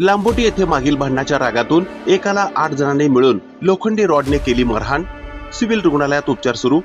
लांबोटी येथे मागील भांडणाच्या रागातून एकाला आठ जणांनी मिळून लोखंडी रॉडने केली मारहाण सिव्हिल रुग्णालयात उपचार सुरू.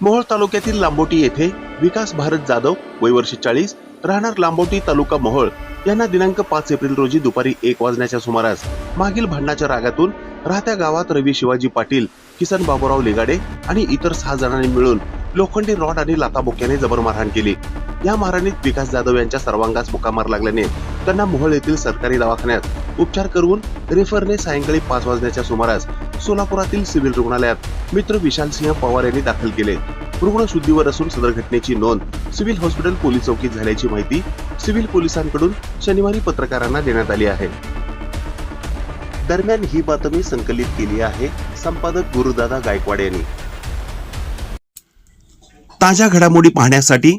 मोहोळ तालुक्यातील लांबोटी येथे विकास भारत जाधव वय वर्ष चाळीस राहणार लांबोटी तालुका मोहोळ यांना दिनांक पाच एप्रिल रोजी दुपारी एक वाजण्याच्या सुमारास मागील भांडणाच्या रागातून राहत्या गावात रवी शिवाजी पाटील किसन बाबूराव लेगाडे आणि इतर सहा जणांनी मिळून लोखंडी रॉड आणि लाताबोक्याने जबर मारहाण केली. या मारहाणीत विकास जाधव यांच्या सर्वांगास मुकामार लागल्याने त्यांना मोहोळ येथील सरकारी दवाखान्यात उपचार करून रेफरने सायंकाळी पाच वाजण्याच्या सुमारास सोलापुरातील सिव्हिल रुग्णालयात मित्र विशाल सिंह पवार यांनी दाखल केले. रुग्ण शुद्धीवर असून सदर घटनेची नोंद सिव्हिल हॉस्पिटल पोलीस चौकीत झाल्याची माहिती सिव्हिल पोलिसांकडून शनिवारी पत्रकारांना देण्यात आली आहे. दरम्यान ही बातमी संकलित केली आहे संपादक गुरुदादा गायकवाड यांनी. ताज्या घडामोडी पाहण्यासाठी